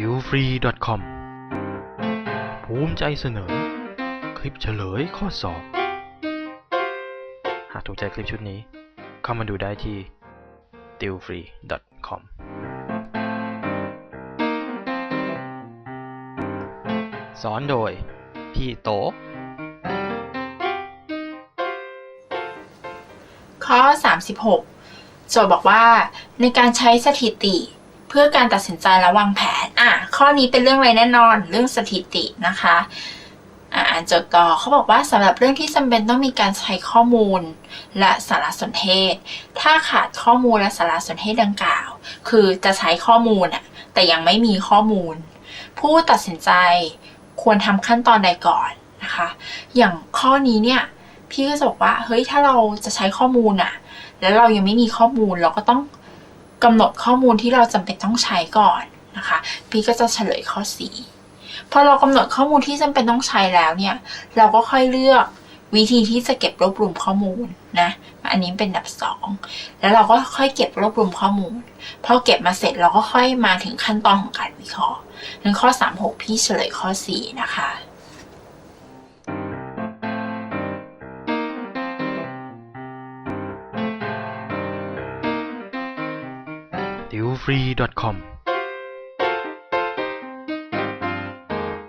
ติวฟรี .com ภูมิใจเสนอ คลิปเฉลยข้อสอบ หากถูกใจคลิปชุดนี้ เข้ามาดูได้ที่ t i w f r e e com สอนโดย พี่โต ข้อ 36 โจทย์บอกว่าในการใช้สถิติเพื่อการตัดสินใจและวางแผน อะข้อนี้เป็นเรื่องอะไรแน่นอนเรื่องสถิตินะคะอ่าอ่านจทย์ก่อเขาบอกว่าสำหรับเรื่องที่จำเป็นต้องมีการใช้ข้อมูลและสารสนเทศ ถ้าขาดข้อมูลและสารสนเทศดังกล่าว คือจะใช้ข้อมูลอะแต่ยังไม่มีข้อมูล ผู้ตัดสินใจควรทำขั้นตอนใดก่อนนะคะ อย่างข้อนี้เนี่ยพี่ก็จะบอกว่าเฮ้ยถ้าเราจะใช้ข้อมูลอะแล้วเรายังไม่มีข้อมูลเราก็ต้องกำหนดข้อมูลที่เราจำเป็นต้องใช้ก่อน นะคะ พี่ก็จะเฉลยข้อ 4 พอเรากำหนดข้อมูลที่จำเป็นต้องใช้แล้วเนี่ย เราก็ค่อยเลือกวิธีที่จะเก็บรวบรวมข้อมูลนะ อันนี้เป็นอันดับ 2 แล้วเราก็ค่อยเก็บรวบรวมข้อมูล พอเก็บมาเสร็จเราก็ค่อยมาถึงขั้นตอนของการวิเคราะห์งั้นข้อ 3 6 พี่เฉลยข้อ 4 นะคะติวฟรี .com